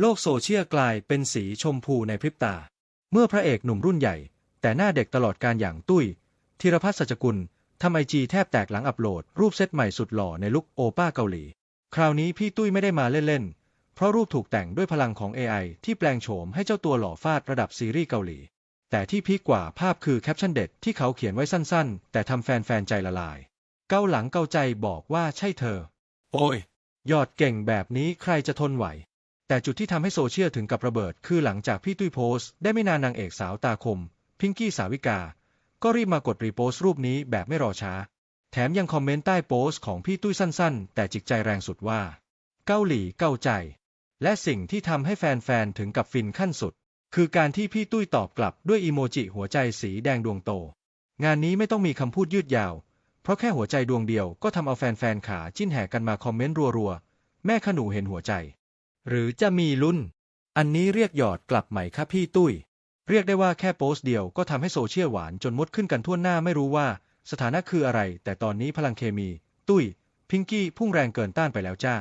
โลกโซเชียลกลายเป็นสีชมพูในพริบตา เมื่อพระเอกหนุ่มรุ่นใหญ่ แต่หน้าเด็กตลอดการอย่างตุ้ยธีรพัฒน์สัจกุลทำไอจีแทบแตกหลังอัปโหลด รูปเซตใหม่สุดหล่อในลุคโอป้าเกาหลี คราวนี้พี่ตุ้ยไม่ได้มาเล่น ๆ เพราะรูปถูกแต่งด้วยพลังของ AI ที่แปลงโฉมให้เจ้าตัวหล่อฟาดระดับซีรีส์เกาหลี แต่ที่พีคกว่าภาพคือแคปชั่นเด็ดที่เขาเขียนไว้สั้น ๆ แต่ทำแฟน ๆ ใจละลาย เกาหลังเกาใจบอกว่าใช่เธอ โอ้ย ยอดเก่งแบบนี้ใครจะทนไหว แต่จุดที่ทำให้โซเชียลถึงกับระเบิด คือหลังจากพี่ตุ้ยโพสต์ได้ไม่นานนางเอกสาวตาคม พิงกี้สาวิกา ก็รีบมากดรีโพสต์รูปนี้แบบไม่รอช้า แถมยังคอมเมนต์ใต้โพสต์ของพี่ตุ้ยสั้นๆ แต่จิกใจแรงสุดว่า เกาหลีเกาใจ และสิ่งที่ทำให้แฟนๆถึงกับฟินขั้นสุด คือการที่พี่ตุ้ยตอบกลับด้วยอีโมจิหัวใจสีแดงดวงโต งานนี้ไม่ต้องมีคำพูดยืดยาว เพราะแค่หัวใจดวงเดียวก็ทำเอาแฟนๆขาจิ้นแห่กันมาคอมเมนต์รัวๆแม่ขนูเห็นหัวใจ หรือจะมีลุ้น อันนี้เรียกหยอดกลับใหม่ครับพี่ตุ้ย เรียกได้ว่าแค่โพสต์เดียวก็ทำให้โซเชียลหวานจนมดขึ้นกันทั่วหน้าไม่รู้ว่า สถานะคืออะไร แต่ตอนนี้พลังเคมี ตุ้ย พิงกี้พุ่งแรงเกินต้านไปแล้วจ้า